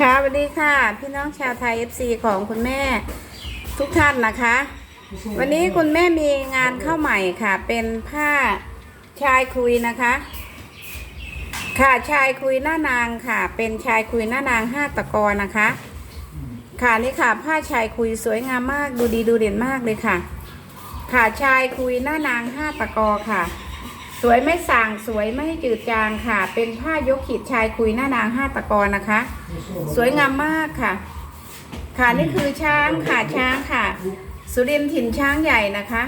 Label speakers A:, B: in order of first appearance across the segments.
A: ค่ะสวัสดีค่ะ พี่น้องชาวไทย FC ของคุณแม่ทุกท่านนะคะ วันนี้คุณแม่มีงานเข้าใหม่ค่ะ เป็นผ้าชายคุยนะคะ ค่ะชายคุยหน้านางค่ะ เป็นชายคุยหน้านางห้าตะกอนะคะ ค่ะนี่ค่ะ ผ้าชายคุยสวยงามมากดูดีดูเด่นมากเลยค่ะ ค่ะชายคุยหน้านางห้าตะกอค่ะ สวยไม่ส่างสวยไม่จืดจางค่ะ เป็นผ้ายกขีดชายคุยหน้านางห้าตะกอนะคะ สวยงามมากค่ะ ค่ะนี่คือช้างค่ะช้างค่ะ สุรินทร์ถิ่นช้างใหญ่นะคะ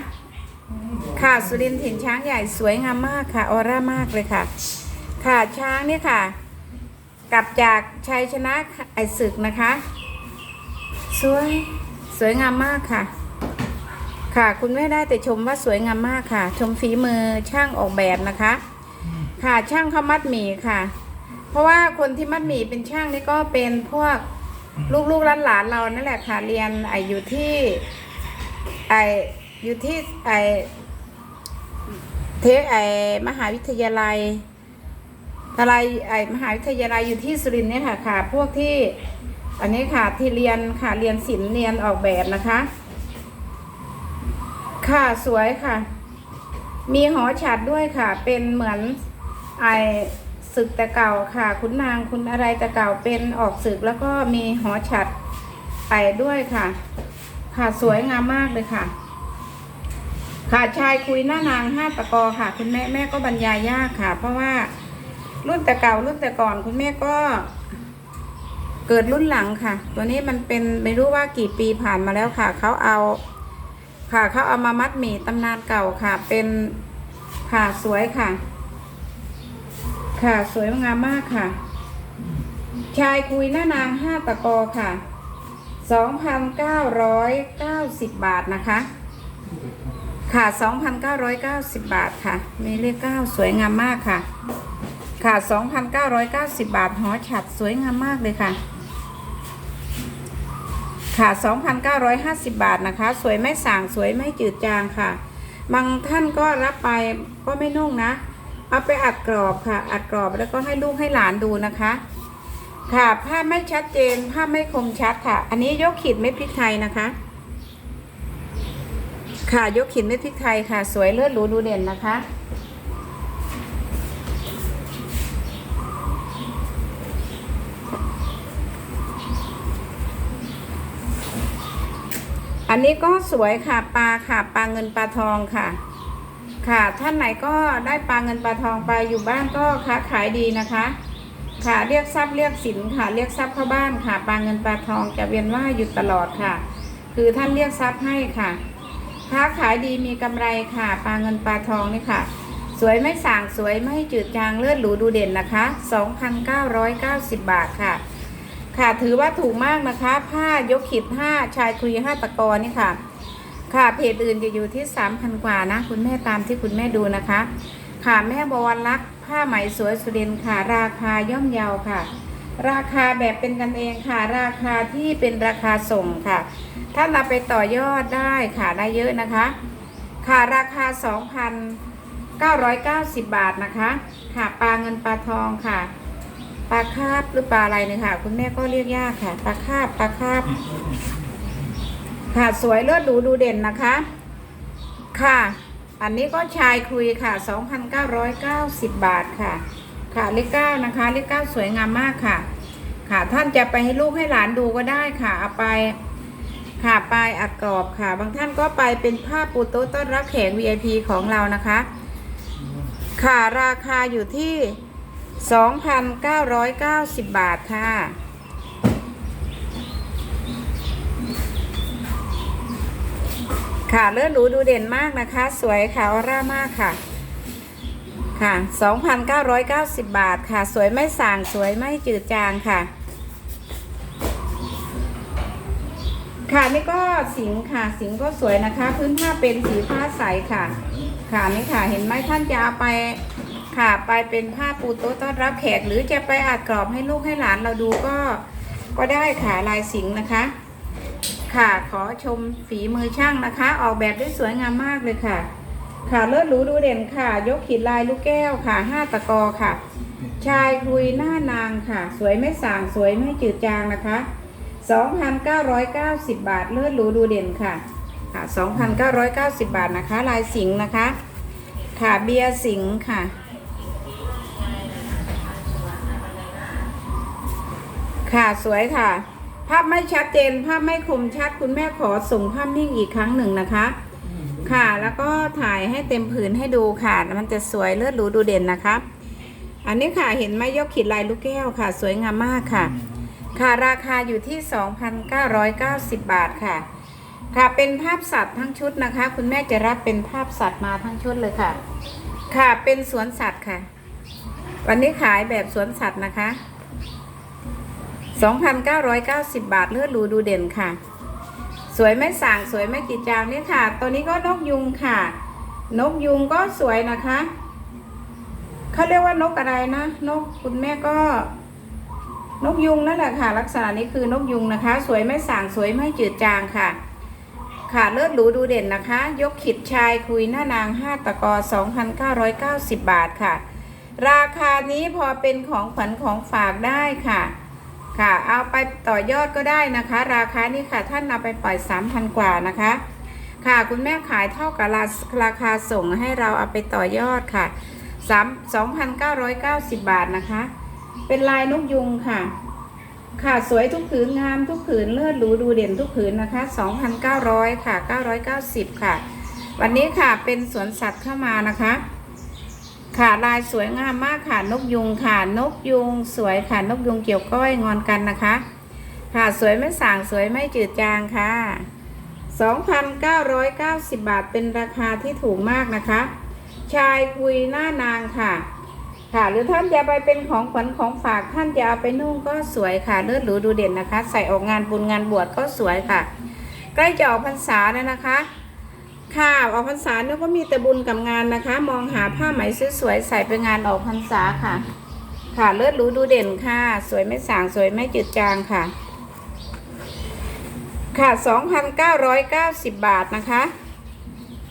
A: ค่ะสุรินทร์ถิ่นช้างใหญ่สวยงามมากค่ะออร่ามากเลยค่ะ ค่ะช้างเนี่ยค่ะ กลับจากชัยชนะไอศึกนะคะ สวยสวยงามมากค่ะ ค่ะ คุณแม่ได้แต่ชมว่าสวยงามมากค่ะ ชมฝีมือช่างออกแบบนะคะ ค่ะช่างเขามัดหมี่ค่ะ เพราะว่าคนที่มัดหมี่เป็นช่างนี่ก็เป็นพวกลูกๆหลานๆเรานั่นแหละค่ะ เรียนไออยู่ที่ไออยู่ที่ไอเทไอมหาวิทยาลัยอะไรไอมหาวิทยาลัยอยู่ที่สุรินทร์เนี่ยค่ะค่ะ พวกที่ อันนี้ค่ะที่เรียนค่ะเรียนศิลป์เรียนออกแบบนะคะ ค่ะสวยค่ะ มีหอฉัดด้วยค่ะ เป็นเหมือนไอศึกแต่เก่าค่ะ คุณนางคุณอะไรแต่เก่าเป็นออกศึกแล้วก็มีหอฉัดไปด้วยค่ะ ค่ะสวยงามมากเลยค่ะ ค่ะชายคุยหน้านางห้าตะกอค่ะ คุณแม่แม่ก็บรรยายยากค่ะ เพราะว่ารุ่นแต่เก่ารุ่นแต่ก่อนคุณแม่ก็เกิดรุ่นหลังค่ะ ตัวนี้มันเป็นไม่รู้ว่ากี่ปีผ่านมาแล้วค่ะ เขาเอา ค่ะเขาเอามามัดหมี่ตำนานเก่าค่ะ เป็นค่ะสวยค่ะ ค่ะสวยงามมากค่ะ ชายคุยหน้านางห้าตะกอค่ะสองพันเก้าร้อยเก้าสิบบาทนะคะ ค่ะสองพันเก้าร้อยเก้าสิบบาทค่ะ มีเลขเก้าสวยงามมากค่ะ ค่ะสองพันเก้าร้อยเก้าสิบบาทหอฉัดสวยงามมากเลยค่ะ ค่ะ 2,950 บาทนะคะ สวยไม่สางสวยไม่จืดจางค่ะ บางท่านก็รับไปก็ไม่นุ่งนะ เอาไปอัดกรอบค่ะ อัดกรอบแล้วก็ให้ลูกให้หลานดูนะคะ ค่ะภาพไม่ชัดเจนภาพไม่คมชัดค่ะ อันนี้ยกขีดเม็ดพริกไทยนะคะ ค่ะยกขีดเม็ดพริกไทยค่ะ สวยเลือดหรูดูเด่นนะคะ อันนี้ก็สวยค่ะปลาค่ะปลาเงินปลาทองค่ะ ค่ะท่านไหนก็ได้ปลาเงินปลาทองไปอยู่บ้านก็ค้าขายดีนะคะ ค่ะเรียกทรัพย์เรียกสินค่ะ เรียกทรัพย์เข้าบ้านค่ะปลาเงินปลาทองจะเวียนว่ายอยู่ตลอดค่ะ คือท่านเรียกทรัพย์ให้ค่ะ ค้าขายดีมีกำไรค่ะปลาเงินปลาทองนี่ค่ะ สวยไม่ส่างสวยไม่จืดจางเลือดหรูดูเด่นนะคะ 2,990 บาทค่ะ ค่ะถือว่าถูกมากนะคะ ผ้ายกขีดห้าชายคุยห้าตะกอนี่ค่ะ ค่ะเพจอื่นจะอยู่ที่สามพันกว่านะ คุณแม่ตามที่คุณแม่ดูนะคะ ค่ะแม่บวรรักษ์ผ้าไหมสวยสุรินค่ะ ราคาย่อมเยาค่ะ ราคาแบบเป็นกันเองค่ะ ราคาที่เป็นราคาส่งค่ะท่านเอาไปต่อยอดได้ค่ะได้เยอะนะคะ ค่ะราคา 2,990 บาทนะคะ ค่ะปลาเงินปลาทองค่ะ ปลาคาบหรือปลาอะไรเนี่ยค่ะ คุณแม่ก็เรียกยากค่ะ ปลาคาบปลาคาบ ค่ะสวยเลิศหรูดูเด่นนะคะ ค่ะ อันนี้ก็ชายคุยค่ะ 2,990 บาทค่ะ ค่ะเลขเก้านะคะเลขเก้าสวยงามมากค่ะ ค่ะท่านจะไปให้ลูกให้หลานดูก็ได้ค่ะเอาไปค่ะไปอัดกรอบค่ะ บางท่านก็ไปเป็นผ้าปูโต๊ะต้อนรับแขก VIP ของเรานะคะ ค่ะราคาอยู่ที่ 2,990 บาทค่ะ ค่ะเลือดหรูดูเด่นมากนะคะ สวยค่ะออร่ามากค่ะ ค่ะ 2,990 บาทค่ะ สวยไม่สางสวยไม่จืดจางค่ะ ค่ะนี่ก็สิงค์ค่ะ สิงค์ก็สวยนะคะ พื้นผ้าเป็นสีผ้าใสค่ะ ค่ะนี่ค่ะ เห็นไหมท่านจะเอาไป ค่ะไปเป็นผ้าปูโต๊ะต้อนรับแขก หรือจะไปอัดกรอบให้ลูกให้หลานเราดูก็ก็ได้ค่ะลายสิงนะคะ ค่ะขอชมฝีมือช่างนะคะ ออกแบบได้สวยงามมากเลยค่ะ ค่ะเลิศหรูดูเด่นค่ะ ยกขีดลายลูกแก้วค่ะห้าตะกอค่ะ ชายคุยหน้านางค่ะ สวยไม่สางสวยไม่จืดจางนะคะ 2,990 บาทเลือดหรูดูเด่นค่ะค่ะ2,990 บาทนะคะ ลายสิงนะคะค่ะเบียร์สิงค่ะ ค่ะสวยค่ะ ภาพไม่ชัดเจนภาพไม่คมชัดคุณแม่ขอส่งภาพนิ่งอีกครั้งหนึ่งนะคะ ค่ะแล้วก็ถ่ายให้เต็มผืนให้ดูค่ะ มันจะสวยเลือดหรูดูเด่นนะคะ อันนี้ค่ะเห็นไหมยกขีดลายลูกแก้วค่ะ สวยงามมากค่ะ ค่ะราคาอยู่ที่ 2,990 บาทค่ะ ค่ะเป็นภาพสัตว์ทั้งชุดนะคะ คุณแม่จะรับเป็นภาพสัตว์มาทั้งชุดเลยค่ะ ค่ะเป็นสวนสัตว์ค่ะ วันนี้ขายแบบสวนสัตว์นะคะ 2,990 บาทเลือดหรูดูเด่นค่ะ สวยไม่ส่างสวยไม่จีดจางเนี่ยค่ะ ตัวนี้ก็นกยุงค่ะ นกยุงก็สวยนะคะเขาเรียกว่านกอะไรนะ นกคุณแม่ก็ นกยุงนั่นแหละค่ะ ลักษณะนี้คือนกยุงนะคะ สวยไม่ส่างสวยไม่จืดจางค่ะค่ะเลือดหรูดูเด่นนะคะ ยกขิดชายคุยหน้านาง 5 ตะกอ 2,990 บาทค่ะ ราคานี้พอเป็นของขวัญของฝากได้ค่ะ ค่ะ เอาไปต่อยอดก็ได้นะคะ ราคานี้ค่ะท่านเอาไปปล่อย 3,000 กว่านะคะ ค่ะคุณแม่ขายเท่ากับราราคาส่งให้เราเอาไปต่อยอดค่ะ3 2,990 บาทนะคะ เป็นลายนกยุงค่ะ ค่ะสวยทุกผืนงามทุกผืนเลือดหรูดูเด่นทุกผืนนะคะ 2,900 ค่ะ 990 ค่ะ วันนี้ค่ะเป็นสวนสัตว์เข้ามานะคะ ค่ะลายสวยงามมากค่ะนกยุงค่ะนกยุง สวยค่ะนกยุงเกี่ยวก้อยงอนกันนะคะ ค่ะสวยไม่สางสวยไม่จืดจางค่ะ 2,990 บาทเป็นราคาที่ถูกมากนะคะ ชายคุยหน้านางค่ะ ค่ะหรือท่านจะไปเป็นของขวัญของฝากท่านจะเอาไปนุ่งก็สวยค่ะเลือดหรูดูเด่นนะคะ ใส่ออกงานบุญงานบวชก็สวยค่ะ ใกล้จะออกพรรษาแล้วนะคะ ค่ะออกพรรษาเนี่ยก็มีแต่บุญกับงานนะคะ มองหาผ้าไหมสวยๆใส่ไปงานออกพรรษาค่ะ ค่ะเลือดรู้ดูเด่นค่ะ สวยไม่สางสวยไม่จืดจางค่ะ ค่ะ 2,990 บาทนะคะ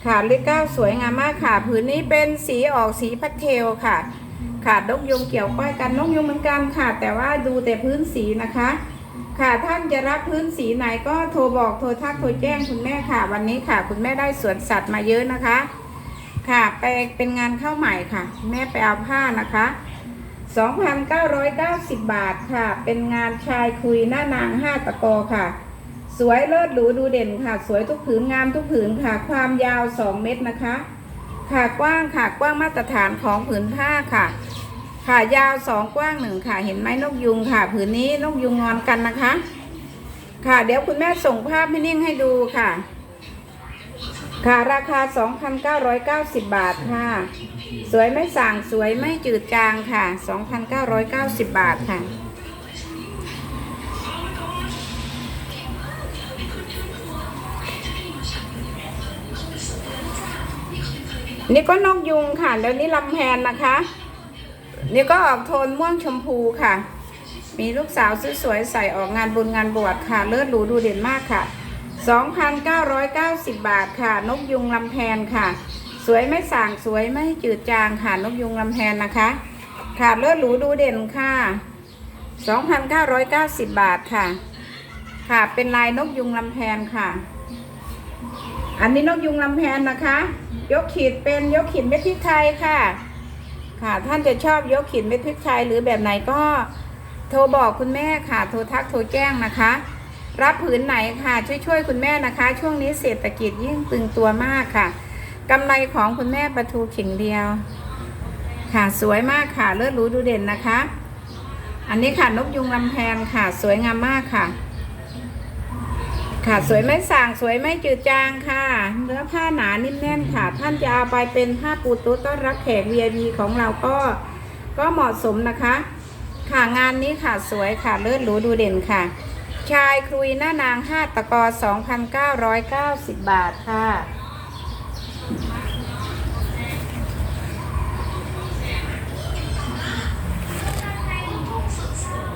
A: ค่ะลิก้าสวยงามมากค่ะ ผืนนี้เป็นสีออกสีพัดเทลค่ะ ค่ะนกยุงเกี่ยวก้อยกันนกยุงเหมือนกันค่ะ แต่ว่าดูแต่พื้นสีนะคะ ค่ะท่านจะรับพื้นสีไหนก็โทรบอกโทรทักโทรแจ้งคุณแม่ค่ะ วันนี้ค่ะ คุณแม่ได้สวนสัตว์มาเยอะนะคะ ค่ะไปเป็นงานเข้าใหม่ค่ะ แม่ไปเอาผ้านะคะ2,990 บาทค่ะ เป็นงานชายคุยหน้านาง5ตะกอค่ะ สวยเลิศหรูดูเด่นค่ะ สวยทุกผืนงามทุกผืนค่ะ ความยาว 2 เมตรนะคะ ค่ะกว้างค่ะกว้างมาตรฐานของผืนผ้าค่ะ ค่ะ ยาวสองกว้างหนึ่งค่ะ เห็นไหมนกยุงค่ะ ผืนนี้นกยุงงอนกันนะคะ ค่ะเดี๋ยวคุณแม่ส่งภาพให้นิ่งให้ดูค่ะ ค่ะราคา 2,990 บาทค่ะ สวยไม่ส่างสวยไม่จืดจางค่ะ 2,990 บาทค่ะนี่ก็นกยุงค่ะ แล้วนี่ลำแพนนะคะ นี่ก็ออกโทนม่วงชมพูค่ะ มีลูกสาวสวยๆใส่ออกงานบุญงานบวชค่ะ เลิศหรูดูเด่นมากค่ะ 2,990 บาทค่ะ นกยุงลำแพนค่ะ สวยไม่ส่างสวยไม่จืดจางค่ะ นกยุงลำแพนนะคะ ค่ะเลิศหรูดูเด่นค่ะ 2,990 บาทค่ะ ค่ะเป็นลายนกยุงลำแพนค่ะ อันนี้นกยุงลำแพนนะคะ ยกขีดเป็นยกขีดเม็ดพริกไทยค่ะ ค่ะ ท่านจะชอบยกขีดเม็ดพริกไทยหรือแบบไหนก็โทรบอกคุณแม่ค่ะ โทรทักโทรแจ้งนะคะ รับผืนไหนค่ะช่วยช่วยๆคุณแม่นะคะ ช่วงนี้เศรษฐกิจยิ่งตึงตัวมากค่ะกำไรของคุณแม่ประทูขิงเดียว ค่ะสวยมากค่ะเลิศรู้ดูเด่นนะคะ อันนี้ค่ะนกยุงลำแพนค่ะ สวยงามมากค่ะ ค่ะสวยไม่ส่างสวยไม่จืดจางค่ะ เนื้อผ้าหนานิ่มแน่นค่ะ ท่านจะเอาไปเป็นผ้าปูโต๊ะต้อนรับแขก VIP ของเราก็ ก็เหมาะสมนะคะ ค่ะงานนี้ค่ะสวยค่ะเลิศหรูดูเด่นค่ะ ชายครุยหน้านาง5ตะกอ 2,990 บาทค่ะ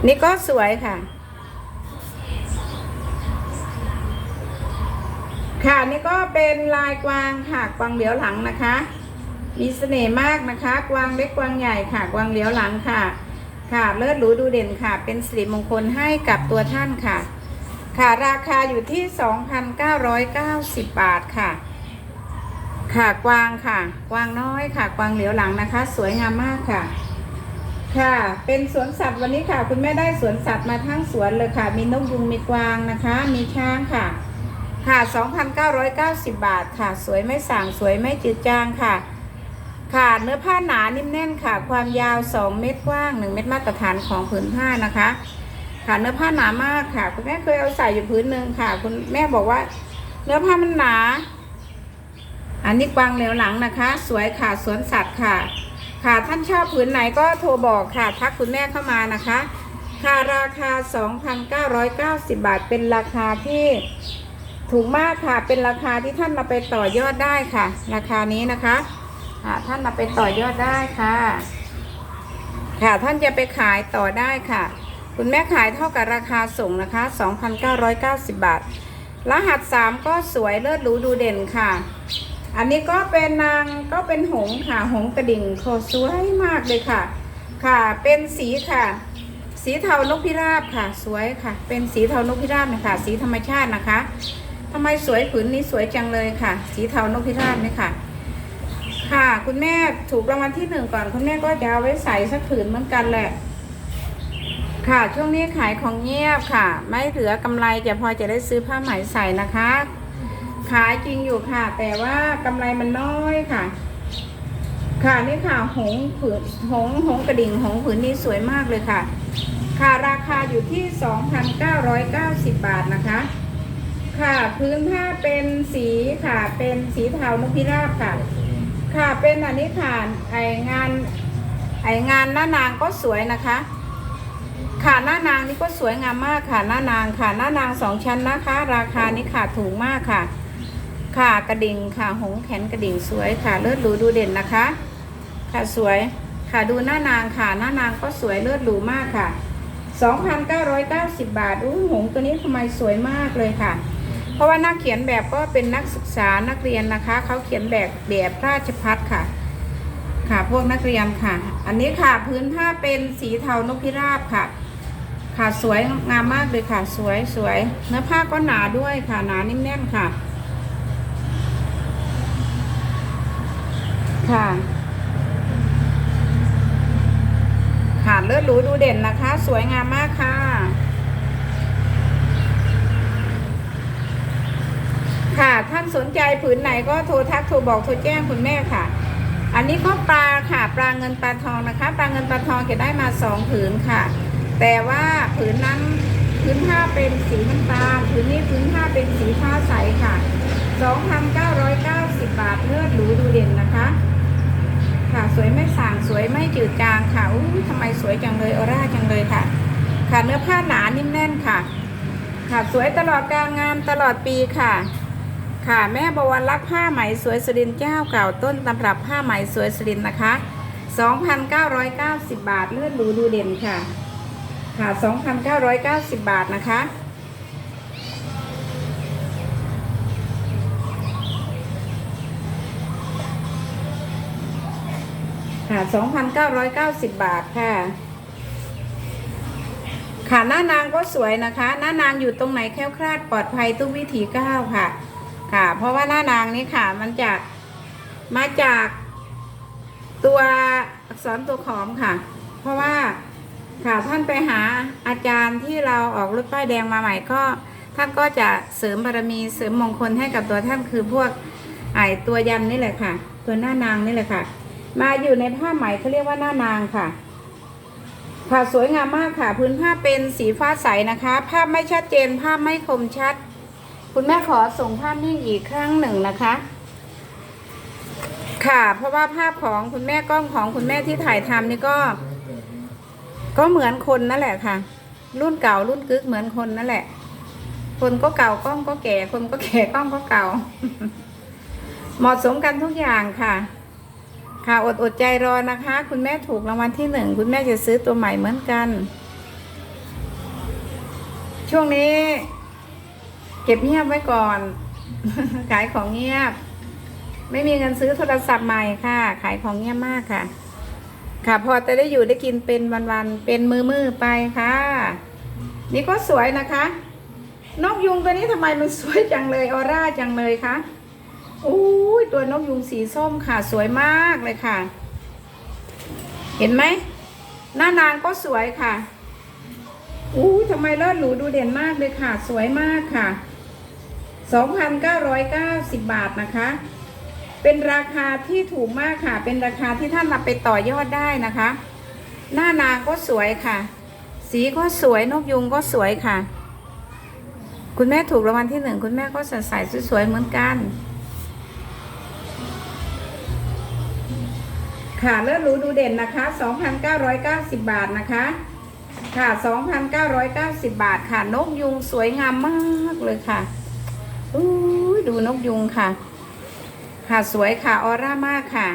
A: นี่ก็สวยค่ะ ค่ะนี่ก็เป็นลายกวางค่ะกวางเหลียวหลังนะคะ มีเสน่ห์มากนะคะ กวางเล็กกวางใหญ่ค่ะ กวางเหลียวหลังค่ะ ค่ะเลิศหรูดูเด่นค่ะ เป็นสิริมงคลให้กับตัวท่านค่ะ ค่ะราคาอยู่ที่ 2,990 บาทค่ะ ค่ะกวางค่ะ กวางน้อยค่ะ กวางเหลียวหลังนะคะ สวยงามมากค่ะ ค่ะเป็นสวนสัตว์วันนี้ค่ะ คุณแม่ได้สวนสัตว์มาทั้งสวนเลยค่ะ มีนกยุงมีกวางนะคะ มีช้างค่ะ ค่ะ 2,990 บาทค่ะ สวยไม่สั่งสวยไม่จืดจางค่ะ ค่ะเนื้อผ้าหนานิ่มแน่นค่ะ ความยาว 2 เมตรกว้าง 1 เมตรมาตรฐานของผืนผ้านะคะ ค่ะเนื้อผ้าหนามากค่ะ คุณแม่เคยเอาใส่อยู่ผืนหนึ่งค่ะ คุณแม่บอกว่า เนื้อผ้ามันหนา อันนี้กวางเหลวหลังนะคะ สวยค่ะสวนสัตว์ค่ะ ค่ะท่านชอบผืนไหนก็โทรบอกค่ะ ทักคุณแม่เข้ามานะคะ ค่ะราคา 2,990 บาทเป็นราคาที่ ถูกมากค่ะ เป็นราคาที่ท่านมาไปต่อยอดได้ค่ะ ราคานี้นะคะค่ะท่านมาไปต่อยอดได้ค่ะ ค่ะท่านจะไปขายต่อได้ค่ะ คุณแม่ขายเท่ากับราคาส่งนะคะ 2,990 บาท รหัส 3 ก็สวยเลิศหรูดูเด่นค่ะ อันนี้ก็เป็นนางก็เป็นหงค่ะ หงกระดิ่งโคสวยมากเลยค่ะ ค่ะเป็นสีค่ะ สีเทานกพิราบค่ะ สวยค่ะ เป็นสีเทานกพิราบนะคะ สีธรรมชาตินะคะ ทำไมสวยผืนนี้สวยจังเลยค่ะ สีเทานกพิราบนี่ค่ะ ค่ะ คุณแม่ถูกรางวัลที่หนึ่งก่อน คุณแม่ก็จะเอาไว้ใส่สักผืนเหมือนกันแหละ ค่ะ ช่วงนี้ขายของเงียบค่ะ ไม่เหลือกำไรจะพอจะได้ซื้อผ้าไหมใส่นะคะ ขายจริงอยู่ค่ะ แต่ว่ากำไรมันน้อยค่ะ ค่ะนี่ค่ะหงผืนหงหงกระดิ่งหงผืนนี้สวยมากเลยค่ะ ค่ะราคาอยู่ที่ 2,990 บาทนะคะ ค่ะ พื้นผ้าเป็นสีค่ะ เป็นสีเทานกพิราบค่ะ ค่ะ เป็นอันนี้ค่ะ ไองาน ไองานหน้านางก็สวยนะคะ ค่ะหน้านางนี่ก็สวยงามมากค่ะ หน้านางค่ะ หน้านางสองชั้นนะคะ ราคานี้ค่ะถูกมากค่ะ ค่ะกระดิ่งค่ะ หงแขนกระดิ่งสวยค่ะ เลิศหรูดูเด่นนะคะ ค่ะสวย ค่ะดูหน้านางค่ะ หน้านางก็สวยเลิศหรูมากค่ะ2,990 บาทอู้หงตัวนี้ทำไมสวยมากเลยค่ะ เพราะว่านักเขียนแบบก็เป็นนักศึกษานักเรียนนะคะ เขาเขียนแบบแบบราชพัฒค่ะ ค่ะพวกนักเรียนค่ะ อันนี้ค่ะพื้นผ้าเป็นสีเทานกพิราบค่ะ ค่ะสวยงามมากเลยค่ะ สวยสวยเนื้อผ้าก็หนาด้วยค่ะหนานิ่มแน่นค่ะ ค่ะค่ะเลือดหรูดูเด่นนะคะ สวยงามมากค่ะ ค่ะท่าน สนใจผืนไหนก็โทรทักโทรบอกโทรแจ้งคุณแม่ค่ะ อันนี้ก็ปลาค่ะปลาเงินปลาทองนะคะ ปลาเงินปลาทองเก็บได้มาสองผืนค่ะ แต่ว่าผืนนั้นผืนผ้าเป็นสีน้ำตาลผืนนี้ผืนผ้าเป็นสีฟ้าใสค่ะ 2,990 บาทเลือดหรูดูเด่นนะคะ ค่ะสวยไม่สางสวยไม่จืดจางค่ะอู้ทำไมสวยจังเลยออร่าจังเลยค่ะ ค่ะเนื้อผ้าหนานิ่มแน่นค่ะ ค่ะสวยตลอดการงานตลอดปีค่ะ ค่ะแม่บวรรักผ้าไหมสวยสุรินเจ้าเก่าต้นตำรับผ้าไหมสวยสุรินทร์นะคะ 2,990 บาทเลื่อนดูดูเด่นค่ะ ค่ะ 2,990 บาทนะคะ ค่ะ 2,990 บาทค่ะค่ะหน้านางก็สวยนะคะ หน้านางอยู่ตรงไหนแคล้วคลาดปลอดภัยทุกวิถีก้าวค่ะ ค่ะ เพราะว่าหน้านางนี้ค่ะ มันจากมาจากตัวอักษรตัวขอมค่ะ เพราะว่าค่ะท่านไปหาอาจารย์ที่เราออกรถป้ายแดงมาใหม่ก็ท่านก็จะเสริมบารมีเสริมมงคลให้กับตัวท่านคือพวกไอตัวยันนี่แหละค่ะ ตัวหน้านางนี่แหละค่ะ มาอยู่ในผ้าไหมเขาเรียกว่าหน้านางค่ะ ค่ะสวยงามมากค่ะ พื้นผ้าเป็นสีฟ้าใสนะคะ ภาพไม่ชัดเจนภาพไม่คมชัด คุณแม่ขอส่งภาพนิ่งอีกครั้งหนึ่งนะคะ ค่ะ เพราะว่าภาพของคุณแม่กล้องของคุณแม่ที่ถ่ายทำนี่ก็ ก็เหมือนคนนั่นแหละค่ะ รุ่นเก่ารุ่นกึกเหมือนคนนั่นแหละ คนก็เก่ากล้องก็แก่ คนก็แก่กล้องก็เก่า เหมาะสมกันทุกอย่างค่ะ ค่ะอดอดใจรอนะคะ คุณแม่ถูกรางวัลที่หนึ่งคุณแม่จะซื้อตัวใหม่เหมือนกัน ช่วงนี้ เก็บเงียบไว้ก่อน ขายของเงียบ ไม่มีเงินซื้อโทรศัพท์ใหม่ค่ะ ขายของเงียบมากค่ะ ค่ะ พอจะได้อยู่ได้กินเป็นวันๆเป็นมือๆไปค่ะ นี่ก็สวยนะคะ นกยุงตัวนี้ทำไมมันสวยจังเลยออร่าจังเลยคะอุ้ตัวนกยุงสีส้มค่ะ สวยมากเลยค่ะ เห็นไหมหน้านางก็สวยค่ะอู้ทำไมเลิศหรูดูเด่นมากเลยค่ะ สวยมากค่ะ 2,990 บาทนะคะ เป็นราคาที่ถูกมากค่ะ เป็นราคาที่ท่านนำไปต่อยอดได้นะคะ หน้านางก็สวยค่ะ สีก็สวยนกยุงก็สวยค่ะ คุณแม่ถูกรางวัลที่หนึ่งคุณแม่ก็ส่ใสสวยๆเหมือนกัน ค่ะเลิศหรูดูเด่นนะคะ 2,990 บาทนะคะค่ะ 2,990 บาทค่ะ นกยุงสวยงามมากเลยค่ะ อู้ดูนกยุงค่ะค่ะสวยค่ะ ออร่ามากค่ะ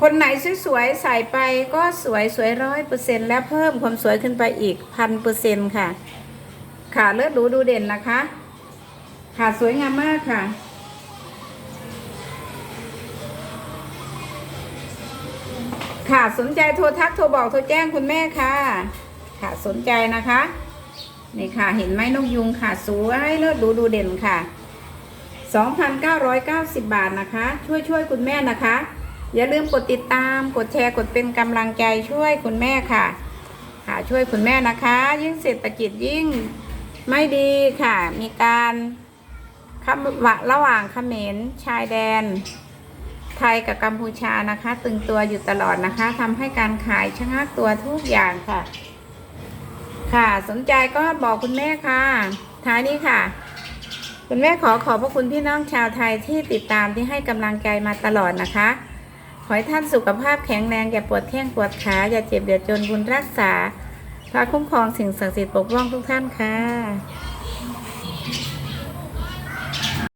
A: คนไหนสวยๆใส่ไปก็สวยสวยร้อยเปอร์เซ็นต์และเพิ่มความสวยขึ้นไปอีกพันเปอร์เซ็นต์ค่ะ ค่ะเลิศหรูดูเด่นนะคะ ค่ะสวยงามมากค่ะค่ะสนใจโทรทักโทรบอกโทรแจ้งคุณแม่ค่ะ ค่ะสนใจนะคะ นี่ค่ะ เห็นไหมนกยุงค่ะ สวยเลิศดูดูเด่นค่ะ 2,990 บาทนะคะ ช่วยช่วยคุณแม่นะคะ อย่าลืมกดติดตาม กดแชร์ กดเป็นกำลังใจช่วยคุณแม่ค่ะ ค่ะช่วยคุณแม่นะคะ ยิ่งเศรษฐกิจยิ่งไม่ดีค่ะ มีการระหว่างเขมรชายแดน ไทยกับกัมพูชานะคะ ตึงตัวอยู่ตลอดนะคะทำให้การขายชะงักตัวทุกอย่างค่ะ ค่ะ สนใจก็บอกคุณแม่ค่ะ ท้ายนี้ค่ะ คุณแม่ขอขอบพระคุณพี่น้องชาวไทยที่ติดตามที่ให้กำลังใจมาตลอดนะคะ ขอให้ท่านสุขภาพแข็งแรงอย่าปวดแข้งปวดขาอย่าเจ็บเดือดจนบุญรักษาพระคุ้มครองสิ่งศักดิ์สิทธิ์ปกป้องทุกท่านค่ะ